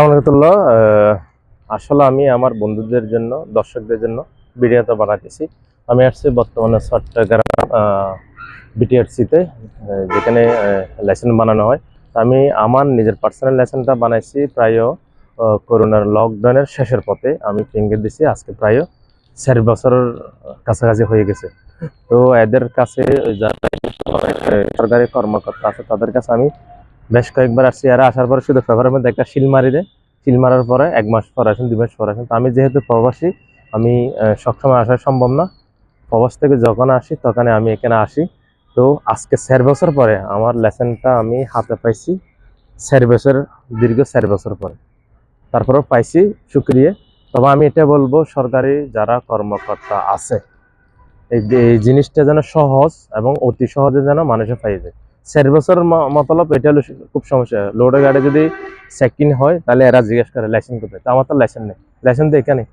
আলাইকুম আসলে আমি আমার বন্ধুদের জন্য, দর্শকদের জন্য ভিডিওটা বানাতেছি। আমি আসছি বর্তমানে চট্টগ্রাম বিটিআরসিতে যেখানে লাইসেন্স বানানো হয়। আমি আমার নিজের পার্সোনাল লাইসেন্সটা বানাইছি প্রায় করোনার লকডাউনের শেষের পথে। আমি ফিঙ্গার দিছি, আজকে প্রায় চার বছরের কাছাকাছি হয়ে গেছে। তো এদের কাছে যারা সরকারি কর্মকর্তা আছে, তাদের কাছে আমি বেশ কয়েকবার আসছি, আর আসার পরে শুধু পেপারের মধ্যে একটা শিল মারি দেয়। শিল মারার পরে এক মাস পর আসেন, দুই মাস পর আসেন। তো আমি যেহেতু প্রবাসী, আমি সবসময় আসা সম্ভব না। প্রবাস থেকে যখন আসি তখন আমি এখানে আসি। তো আজকে চার বছর পরে আমার লেসেনটা আমি হাতে পাইছি, চার বছর, দীর্ঘ চার বছর পরে। তারপরেও পাইছি শুক্রিয়া তবে আমি এটা বলব, সরকারি যারা কর্মকর্তা আছে, এই এই জিনিসটা যেন সহজ এবং অতি সহজে যেন মানুষে পাই যায় চার বছর ম- মতলব এটা হলো খুব সমস্যা। লোডের গাড়ি যদি সেকিন হয়, তাহলে এরা জিজ্ঞেস করে লাইসেন্স কোথায়? তো আমার তো লাইসেন্স নেই। লাইসেন্স তো এখানে